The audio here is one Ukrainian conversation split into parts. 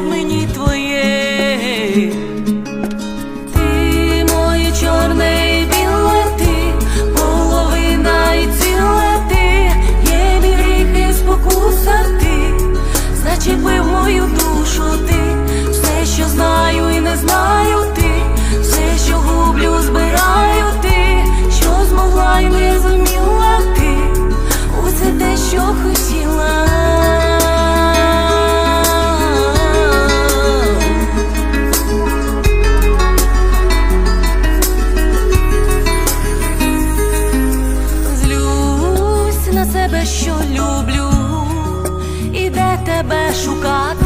мені твоє. тебе шукати.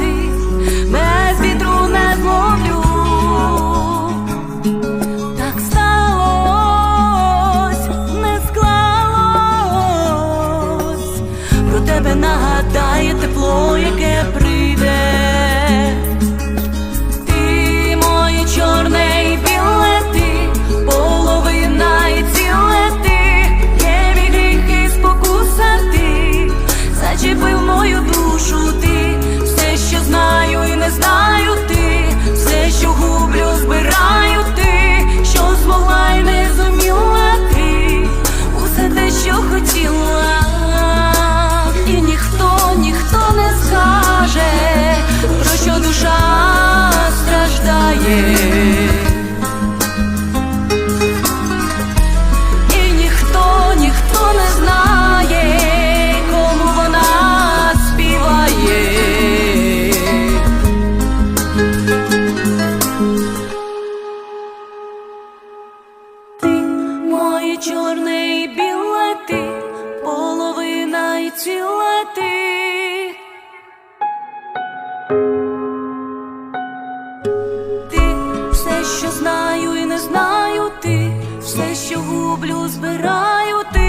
хотіла ти, ти все, що знаю і не знаю, ти все, що гублю, збираю ти.